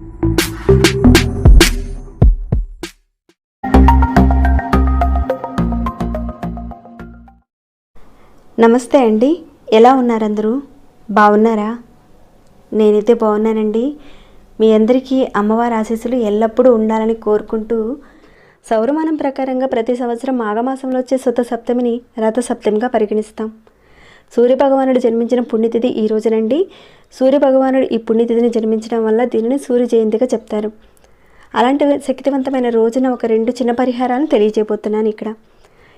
నమస్తే అండి. ఎలా ఉన్నారందరూ? బాగున్నారా? నేనైతే బాగున్నానండి. మీ అందరికీ అమ్మవారి ఆశీస్సులు ఎల్లప్పుడూ ఉండాలని కోరుకుంటూ సౌరమానం ప్రకారంగా ప్రతి సంవత్సరం మాఘమాసంలో వచ్చే సుత సప్తమిని రథ సప్తమిగా పరిగణిస్తాం. సూర్యభగవానుడు జన్మించిన పుణ్యతిథి ఈ రోజునండి. సూర్యభగవానుడు ఈ పుణ్యతిథిని జన్మించడం వల్ల దీనిని సూర్య జయంతిగా చెప్తారు. అలాంటి శక్తివంతమైన రోజున ఒక రెండు చిన్న పరిహారాలను తెలియజేయబోతున్నాను ఇక్కడ.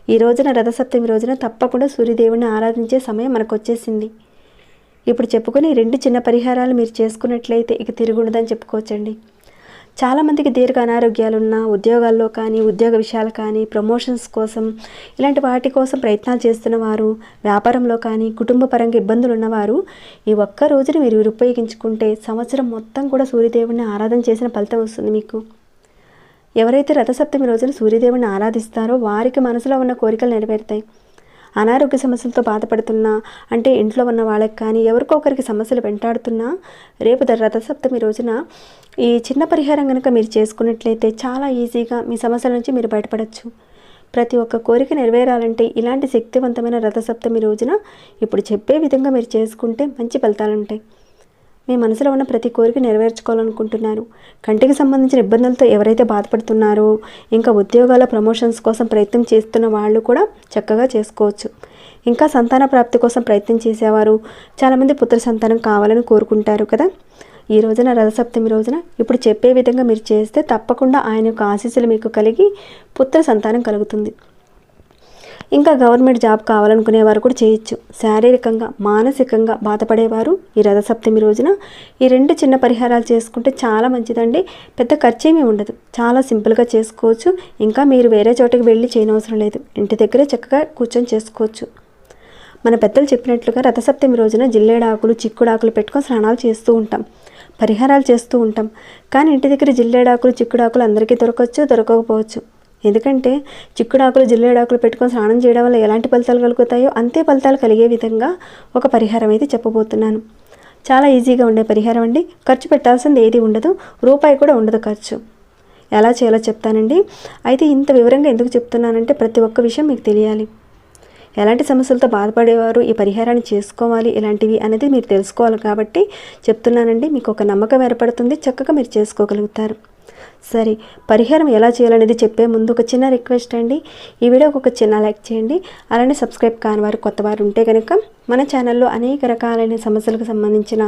ఈ రోజున రథసప్తమి రోజున తప్పకుండా సూర్యదేవుని ఆరాధించే సమయం మనకు వచ్చేసింది ఇప్పుడు చెప్పుకొని రెండు చిన్న పరిహారాలు మీరు చేసుకున్నట్లయితే ఇక తిరుగుండదని చెప్పుకోవచ్చండి. చాలామందికి దీర్ఘ అనారోగ్యాలున్న ఉద్యోగాల్లో కానీ ఉద్యోగ విషయాలు కానీ ప్రమోషన్స్ కోసం ఇలాంటి వాటి కోసం ప్రయత్నాలు చేస్తున్న వారు వ్యాపారంలో కానీ కుటుంబ పరంగా ఇబ్బందులు ఉన్నవారు ఈ ఒక్క రోజుని మీరు ఉపయోగించుకుంటే సంవత్సరం మొత్తం కూడా సూర్యదేవుడిని ఆరాధన చేసిన ఫలితం వస్తుంది మీకు. ఎవరైతే రథసప్తమి రోజున సూర్యదేవుని ఆరాధిస్తారో వారికి మనసులో ఉన్న కోరికలు నెరవేరుతాయి. అనారోగ్య సమస్యలతో బాధపడుతున్నా అంటే ఇంట్లో ఉన్న వాళ్ళకి కానీ ఎవరికొకరికి సమస్యలు వెంటాడుతున్నా రేపు రథసప్తమి రోజున ఈ చిన్న పరిహారం కనుక మీరు చేసుకున్నట్లయితే చాలా ఈజీగా మీ సమస్యల నుంచి మీరు బయటపడచ్చు. ప్రతి ఒక్క కోరిక నెరవేరాలంటే ఇలాంటి శక్తివంతమైన రథసప్తమి రోజున ఇప్పుడు చెప్పే విధంగా మీరు చేసుకుంటే మంచి ఫలితాలు ఉంటాయి మీ మనసులో ఉన్న ప్రతి కోరిక నెరవేర్చుకోవాలనుకుంటున్నారు. కంటికి సంబంధించిన ఇబ్బందులతో ఎవరైతే బాధపడుతున్నారో ఇంకా ఉద్యోగాల ప్రమోషన్స్ కోసం ప్రయత్నం చేస్తున్న వాళ్ళు కూడా చక్కగా చేసుకోవచ్చు. ఇంకా సంతాన ప్రాప్తి కోసం ప్రయత్నం చేసేవారు చాలామంది పుత్ర సంతానం కావాలని కోరుకుంటారు కదా? ఈ రోజున రథసప్తమి రోజున ఇప్పుడు చెప్పే విధంగా మీరు చేస్తే తప్పకుండా ఆయన యొక్క ఆశీస్సులు మీకు కలిగి పుత్ర సంతానం కలుగుతుంది. ఇంకా గవర్నమెంట్ జాబ్ కావాలనుకునే వారు కూడా చేయొచ్చు. శారీరకంగా మానసికంగా బాధపడేవారు ఈ రథసప్తమి రోజున. ఈ రెండు చిన్న పరిహారాలు చేసుకుంటే చాలా మంచిదండి. పెద్ద ఖర్చేమీ ఉండదు. చాలా సింపుల్గా చేసుకోవచ్చు. ఇంకా మీరు వేరే చోటకి వెళ్ళి చేయనవసరం లేదు. ఇంటి దగ్గరే చక్కగా కూర్చొని చేసుకోవచ్చు. మన పెద్దలు చెప్పినట్లుగా రథసప్తమి రోజున జిల్లేడాకులు చిక్కుడాకులు పెట్టుకొని స్నానాలు చేస్తూ ఉంటాం. పరిహారాలు చేస్తూ ఉంటాం. కానీ ఇంటి దగ్గర జిల్లేడాకులు చిక్కుడాకులు అందరికీ దొరకవచ్చు దొరకకపోవచ్చు. ఎందుకంటే చిక్కుడాకులు జిల్లేడాకులు పెట్టుకొని స్నానం చేయడం వల్ల ఎలాంటి ఫలితాలు కలుగుతాయో అంతే ఫలితాలు కలిగే విధంగా ఒక పరిహారం అయితే చెప్పబోతున్నాను. చాలా ఈజీగా ఉండే పరిహారం అండి. ఖర్చు పెట్టాల్సింది ఏది ఉండదు రూపాయి కూడా ఉండదు ఖర్చు. ఎలా చేయాలో చెప్తానండి. అయితే ఇంత వివరంగా ఎందుకు చెప్తున్నానంటే ప్రతి ఒక్క విషయం మీకు తెలియాలి. ఎలాంటి సమస్యలతో బాధపడేవారు ఈ పరిహారాన్ని చేసుకోవాలి ఇలాంటివి అనేది మీరు తెలుసుకోవాలి కాబట్టి చెప్తున్నానండి. మీకు ఒక నమ్మకం ఏర్పడుతుంది చక్కగా మీరు చేసుకోగలుగుతారు. సరే పరిహారం ఎలా చేయాలనేది చెప్పే ముందు ఒక చిన్న రిక్వెస్ట్ అండి. ఈ వీడియోకి ఒక చిన్న లైక్ చేయండి. అలానే సబ్స్క్రైబ్ కాని వారు కొత్త వారు ఉంటే కనుక మన ఛానల్లో అనేక రకాలైన సమస్యలకు సంబంధించిన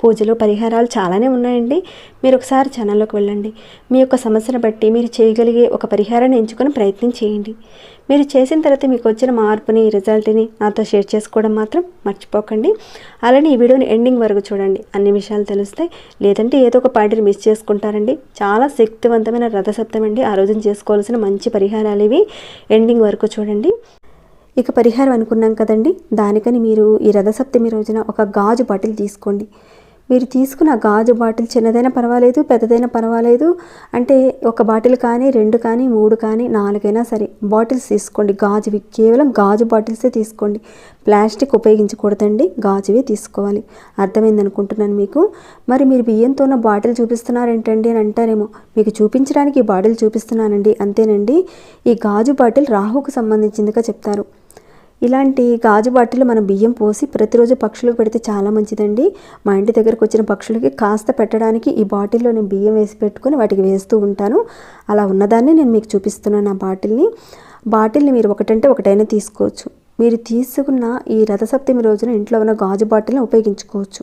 పూజలు పరిహారాలు చాలానే ఉన్నాయండి. మీరు ఒకసారి ఛానల్లోకి వెళ్ళండి. మీ యొక్క సమస్యను బట్టి మీరు చేయగలిగే ఒక పరిహారాన్ని ఎంచుకొని ప్రయత్నం చేయండి. మీరు చేసిన తర్వాత మీకు వచ్చిన మార్పుని రిజల్ట్ని నాతో షేర్ చేసుకోవడం మాత్రం మర్చిపోకండి. అలానే ఈ వీడియోని ఎండింగ్ వరకు చూడండి. అన్ని విషయాలు తెలుస్తాయి. లేదంటే ఏదో ఒక పాయింట్ని మిస్ చేసుకుంటారండి. చాలా శక్తివంతమైన రథసప్తం అండి. ఆ రోజున చేసుకోవాల్సిన మంచి పరిహారాలు ఇవి. ఎండింగ్ వరకు చూడండి. ఇక పరిహారం అనుకున్నాం కదండి. దానికని మీరు ఈ రథసప్తమి రోజున ఒక గాజు బాటిల్ తీసుకోండి. మీరు తీసుకున్న గాజు బాటిల్ చిన్నదైనా పర్వాలేదు పెద్దదైనా పర్వాలేదు. అంటే ఒక బాటిల్ కానీ రెండు కానీ మూడు కానీ నాలుగైనా సరే బాటిల్స్ తీసుకోండి. గాజువి కేవలం గాజు బాటిల్సే తీసుకోండి. ప్లాస్టిక్ ఉపయోగించకూడదండి. గాజువే తీసుకోవాలి. అర్థమైంది అనుకుంటున్నాను మీకు? మరి మీరు బియ్యంతో ఉన్న బాటిల్ చూపిస్తున్నారేంటండి అని అంటారేమో. మీకు చూపించడానికి ఈ బాటిల్ చూపిస్తున్నానండి. అంతేనండి. ఈ గాజు బాటిల్ రాహుకు సంబంధించిందిగా చెప్తారు. ఇలాంటి గాజు బాటిల్ మనం బియ్యం పోసి ప్రతిరోజు పక్షులకు పెడితే చాలా మంచిదండి. మా ఇంటి దగ్గరకు వచ్చిన పక్షులకి కాస్త పెట్టడానికి ఈ బాటిల్లో నేను బియ్యం వేసి పెట్టుకొని వాటికి వేస్తూ ఉంటాను. అలా ఉన్నదాన్ని నేను మీకు చూపిస్తున్నాను ఆ బాటిల్ని. బాటిల్ని మీరు ఒకటంటే ఒకటైనా తీసుకోవచ్చు. మీరు తీసుకున్న ఈ రథసప్తమి రోజున ఇంట్లో ఉన్న గాజు బాటిల్ని ఉపయోగించుకోవచ్చు.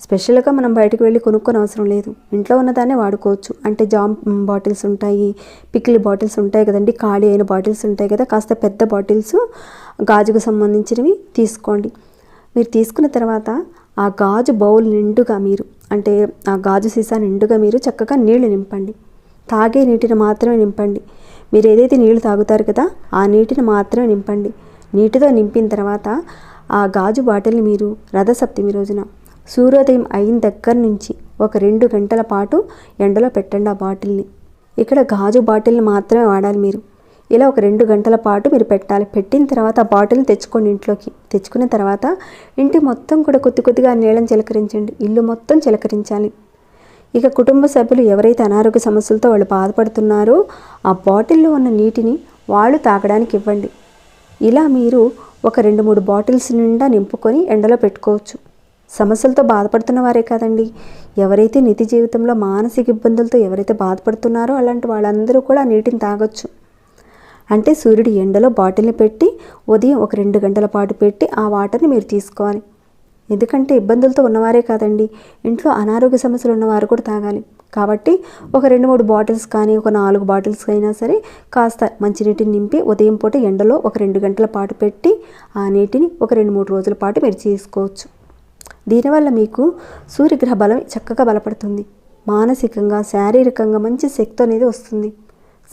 స్పెషల్గా మనం బయటకు వెళ్ళి కొనుక్కొని అవసరం లేదు. ఇంట్లో ఉన్నదాన్నే వాడుకోవచ్చు. అంటే జామ్ బాటిల్స్ ఉంటాయి పిక్లీ బాటిల్స్ ఉంటాయి కదండి ఖాళీ అయిన బాటిల్స్ ఉంటాయి కదా కాస్త పెద్ద బాటిల్స్ గాజుకు సంబంధించినవి తీసుకోండి. మీరు తీసుకున్న తర్వాత ఆ గాజు బౌల్ నిండుగా మీరు అంటే ఆ గాజు సీసా నిండుగా మీరు చక్కగా నీళ్ళు నింపండి. తాగే నీటిని మాత్రమే నింపండి. మీరు ఏదైతే నీళ్ళు తాగుతారు కదా ఆ నీటిని మాత్రమే నింపండి. నీటితో నింపిన తర్వాత ఆ గాజు బాటిల్ని మీరు రథసప్తమి రోజున సూర్యోదయం అయిన దగ్గర నుంచి ఒక రెండు గంటల పాటు ఎండలో పెట్టండి ఆ బాటిల్ని. ఇక్కడ గాజు బాటిల్ని మాత్రమే వాడాలి మీరు. ఇలా ఒక రెండు గంటల పాటు మీరు పెట్టాలి. పెట్టిన తర్వాత ఆ బాటిల్ని తెచ్చుకోండి ఇంట్లోకి. తెచ్చుకున్న తర్వాత ఇంటి మొత్తం కూడా కొద్ది కొద్దిగా నీళ్ళని చిలకరించండి. ఇల్లు మొత్తం చిలకరించాలి. ఇక కుటుంబ సభ్యులు ఎవరైతే అనారోగ్య సమస్యలతో వాళ్ళు బాధపడుతున్నారో ఆ బాటిల్లో ఉన్న నీటిని వాళ్ళు తాగడానికి ఇవ్వండి. ఇలా మీరు ఒక రెండు మూడు బాటిల్స్ నిండా నింపుకొని ఎండలో పెట్టుకోవచ్చు. సమస్యలతో బాధపడుతున్న వారే కాదండి. ఎవరైతే నిత్య జీవితంలో మానసిక ఇబ్బందులతో ఎవరైతే బాధపడుతున్నారో అలాంటి వాళ్ళందరూ కూడా ఆ నీటిని తాగొచ్చు. అంటే సూర్యుడు ఎండలో బాటిల్ని పెట్టి ఉదయం ఒక రెండు గంటల పాటు పెట్టి ఆ వాటర్ని మీరు తీసుకోవాలి. ఎందుకంటే ఇబ్బందులతో ఉన్నవారే కాదండి. ఇంట్లో అనారోగ్య సమస్యలు ఉన్నవారు కూడా తాగాలి. కాబట్టి ఒక రెండు మూడు బాటిల్స్ కానీ ఒక నాలుగు బాటిల్స్ అయినా సరే కాస్త మంచినీటిని నింపి ఉదయం పూట ఎండలో ఒక రెండు గంటల పాటు పెట్టి ఆ నీటిని ఒక రెండు మూడు రోజుల పాటు మీరు తీసుకోవచ్చు. దీనివల్ల మీకు సూర్యగ్రహ బలం చక్కగా బలపడుతుంది. మానసికంగా శారీరకంగా మంచి శక్తి అనేది వస్తుంది.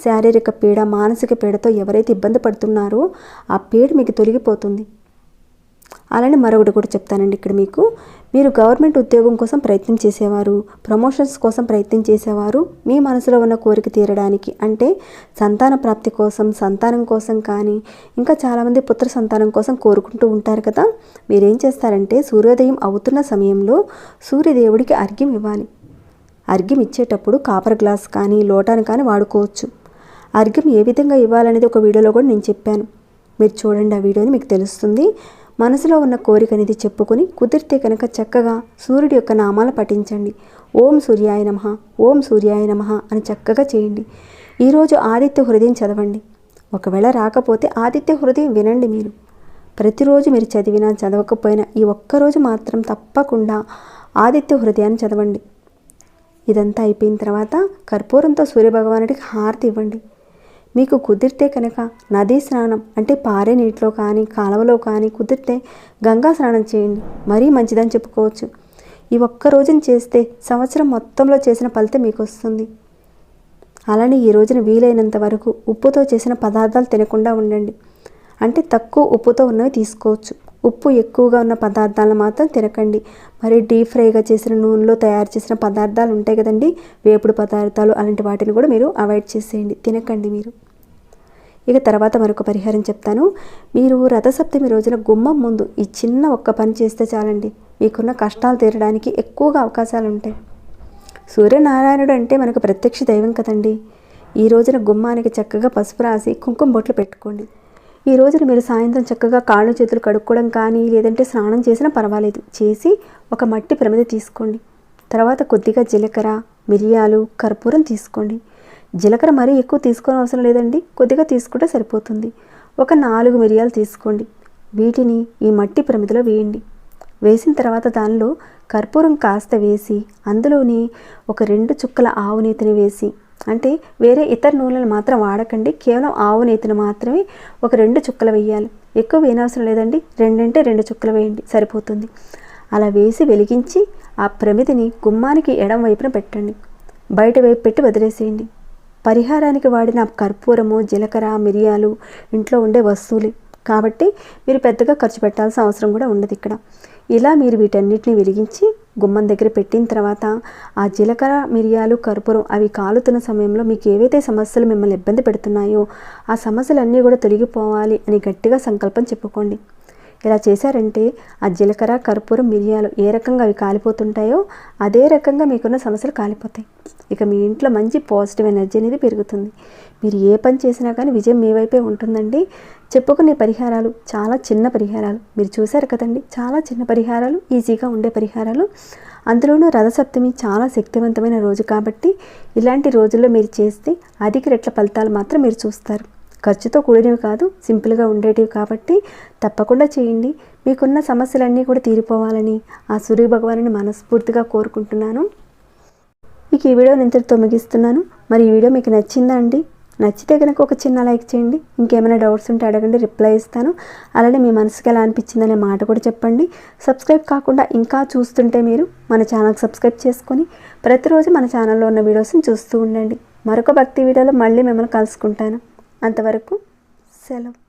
శారీరక పీడ మానసిక పీడతో ఎవరైతే ఇబ్బంది పడుతున్నారో ఆ పీడ మీకు తొలగిపోతుంది. అలానే మరొకటి కూడా చెప్తానండి ఇక్కడ మీకు. మీరు గవర్నమెంట్ ఉద్యోగం కోసం ప్రయత్నం చేసేవారు ప్రమోషన్స్ కోసం ప్రయత్నం చేసేవారు మీ మనసులో ఉన్న కోరిక తీరడానికి అంటే సంతాన ప్రాప్తి కోసం సంతానం కోసం కానీ ఇంకా చాలామంది పుత్ర సంతానం కోసం కోరుకుంటూ ఉంటారు కదా. మీరేం చేస్తారంటే సూర్యోదయం అవుతున్న సమయంలో సూర్యదేవుడికి అర్ఘ్యం ఇవ్వాలి. అర్ఘ్యం ఇచ్చేటప్పుడు కాపర్ గ్లాస్ కానీ లోటాను కానీ వాడుకోవచ్చు. అర్ఘ్యం ఏ విధంగా ఇవ్వాలనేది ఒక వీడియోలో కూడా నేను చెప్పాను. మీరు చూడండి ఆ వీడియోని మీకు తెలుస్తుంది. మనసులో ఉన్న కోరిక అనేది చెప్పుకొని కుదిరితే కనుక చక్కగా సూర్యుడి యొక్క నామాలు పఠించండి. ఓం సూర్యాయ నమ ఓం సూర్యాయ నమ అని చక్కగా చేయండి. ఈరోజు ఆదిత్య హృదయం చదవండి. ఒకవేళ రాకపోతే ఆదిత్య హృదయం వినండి మీరు. ప్రతిరోజు మీరు చదివినా చదవకపోయినా ఈ ఒక్కరోజు మాత్రం తప్పకుండా ఆదిత్య హృదయాన్ని చదవండి. ఇదంతా అయిపోయిన తర్వాత కర్పూరంతో సూర్యభగవానుడికి హారతి ఇవ్వండి. మీకు కుదిరితే కనుక నదీ స్నానం అంటే పారే నీటిలో కానీ కాలువలో కానీ కుదిరితే గంగా స్నానం చేయండి. మరీ మంచిదని చెప్పుకోవచ్చు. ఈ ఒక్క రోజుని చేస్తే సంవత్సరం మొత్తంలో చేసిన ఫలితం మీకు వస్తుంది. అలానే ఈ రోజున వీలైనంత వరకు ఉప్పుతో చేసిన పదార్థాలు తినకుండా ఉండండి. అంటే తక్కువ ఉప్పుతో ఉన్నవి తీసుకోవచ్చు. ఉప్పు ఎక్కువగా ఉన్న పదార్థాలను మాత్రం తినకండి. మరి డీప్ ఫ్రైగా చేసిన నూనెలో తయారు చేసిన పదార్థాలు ఉంటాయి కదండి వేపుడు పదార్థాలు అలాంటి వాటిని కూడా మీరు అవాయిడ్ చేసేయండి. తినకండి మీరు. ఇక తర్వాత మరొక పరిహారం చెప్తాను. మీరు రథసప్తమి రోజున గుమ్మం ముందు ఈ చిన్న ఒక్క పని చేస్తే చాలండి. మీకున్న కష్టాలు తీరడానికి ఎక్కువగా అవకాశాలు ఉంటాయి. సూర్యనారాయణుడు అంటే మనకు ప్రత్యక్ష దైవం కదండి. ఈ రోజున గుమ్మానికి చక్కగా పసుపు రాసి కుంకుమ బొట్లు పెట్టుకోండి. ఈ రోజున మీరు సాయంత్రం చక్కగా కాళ్ళు చేతులు కడుక్కోవడం కానీ లేదంటే స్నానం చేసినా పర్వాలేదు. చేసి ఒక మట్టి ప్రమిద తీసుకోండి. తర్వాత కొద్దిగా జీలకర్ర మిరియాలు కర్పూరం తీసుకోండి. జీలకర్ర మరీ ఎక్కువ తీసుకోని అవసరం లేదండి. కొద్దిగా తీసుకుంటే సరిపోతుంది. ఒక నాలుగు మిరియాలు తీసుకోండి. వీటిని ఈ మట్టి ప్రమిదలో వేయండి. వేసిన తర్వాత దానిలో కర్పూరం కాస్త వేసి అందులోనే ఒక రెండు చుక్కల ఆవు నేతిని వేసి అంటే వేరే ఇతర నూనెలు మాత్రం వాడకండి. కేవలం ఆవు నేతిని మాత్రమే ఒక రెండు చుక్కలు వేయాలి. ఎక్కువ వేయనవసరం లేదండి. రెండంటే రెండు చుక్కలు వేయండి. సరిపోతుంది. అలా వేసి వెలిగించి ఆ ప్రమిదిని గుమ్మానికి ఎడం వైపున పెట్టండి. బయట వైపు పెట్టి వదిలేసేయండి. పరిహారానికి వాడిన కర్పూరము జీలకర్ర మిరియాలు ఇంట్లో ఉండే వస్తువులే. కాబట్టి మీరు పెద్దగా ఖర్చు పెట్టాల్సిన అవసరం కూడా ఉండదు ఇక్కడ. ఇలా మీరు వీటన్నిటిని వెలిగించి గుమ్మం దగ్గర పెట్టిన తర్వాత ఆ జీలకర్ర మిరియాలు కర్పూరం అవి కాలుతున్న సమయంలో మీకు ఏవైతే సమస్యలు మిమ్మల్ని ఇబ్బంది పెడుతున్నాయో ఆ సమస్యలన్నీ కూడా తొలగిపోవాలి అని గట్టిగా సంకల్పం చెప్పుకోండి. ఇలా చేశారంటే ఆ జీలకర్ర కర్పూరం మిరియాలు ఏ రకంగా అవి కాలిపోతుంటాయో అదే రకంగా మీకున్న సమస్యలు కాలిపోతాయి. ఇక మీ ఇంట్లో మంచి పాజిటివ్ ఎనర్జీ అనేది పెరుగుతుంది. మీరు ఏ పని చేసినా కానీ విజయం మీ వైపే ఉంటుందండి. చెప్పుకునే పరిహారాలు చాలా చిన్న పరిహారాలు. మీరు చూశారు కదండి చాలా చిన్న పరిహారాలు ఈజీగా ఉండే పరిహారాలు. అందులోనూ రథసప్తమి చాలా శక్తివంతమైన రోజు కాబట్టి ఇలాంటి రోజుల్లో మీరు చేస్తే అధిక రెట్ల ఫలితాలు మాత్రం మీరు చూస్తారు. ఖర్చుతో కూడినవి కాదు సింపుల్గా ఉండేటివి కాబట్టి తప్పకుండా చేయండి. మీకున్న సమస్యలన్నీ కూడా తీరిపోవాలని ఆ సూర్య భగవాను మనస్ఫూర్తిగా కోరుకుంటున్నాను. మీకు ఈ వీడియో ఇంతటితో ముగిస్తున్నాను. మరి ఈ వీడియో మీకు నచ్చిందా అండి? నచ్చితే కనుక ఒక చిన్న లైక్ చేయండి. ఇంకేమైనా డౌట్స్ ఉంటే అడగండి రిప్లై ఇస్తాను. అలానే మీ మనసుకి ఎలా అనిపించిందనే మాట కూడా చెప్పండి. సబ్స్క్రైబ్ కాకుండా ఇంకా చూస్తుంటే మీరు మన ఛానల్కి సబ్స్క్రైబ్ చేసుకొని ప్రతిరోజు మన ఛానల్లో ఉన్న వీడియోస్ని చూస్తూ ఉండండి. మరొక భక్తి వీడియోలో మళ్ళీ మిమ్మల్ని కలుసుకుంటాను. అంతవరకు సెలవు.